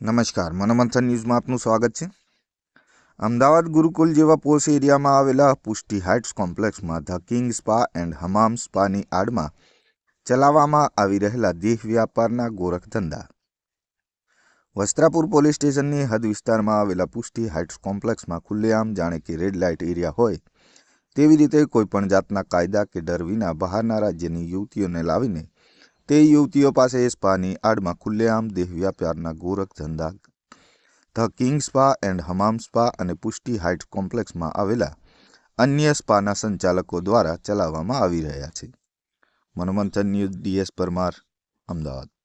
નમસ્કાર, મનોમંથન ન્યૂઝમાં આપનું સ્વાગત છે. અમદાવાદ ગુરુકુલ જેવા પોશ એરિયામાં આવેલા Pushti heights કોમ્પ્લેક્સમાં the king spa and Hamam સ્પાની આડમાં ચલાવવામાં આવી રહેલા દેહ વ્યાપારના ગોરખ ધંધા. વસ્ત્રાપુર પોલીસ સ્ટેશનની હદ વિસ્તારમાં આવેલા પુષ્ટિ હાઇટ્સ કોમ્પ્લેક્સમાં ખુલ્લેઆમ જાણે કે રેડ લાઇટ એરિયા હોય, તેવી રીતે કોઈપણ જાતના કાયદા કે ડર વિના બહારના રાજ્યની યુવતીઓને લાવીને તે યુવતીઓ પાસે સ્પાની આડમાં ખુલ્લેઆમ દેહ વ્યાપારના ગોરખ ધંધા. The king spa and Hamam spa અને પુષ્ટિ હાઇટ્સ કોમ્પ્લેક્સમાં આવેલા અન્ય સ્પાના સંચાલકો દ્વારા ચલાવવામાં આવી રહ્યા છે. Manomanthan news DS Parmar, Ahmedabad.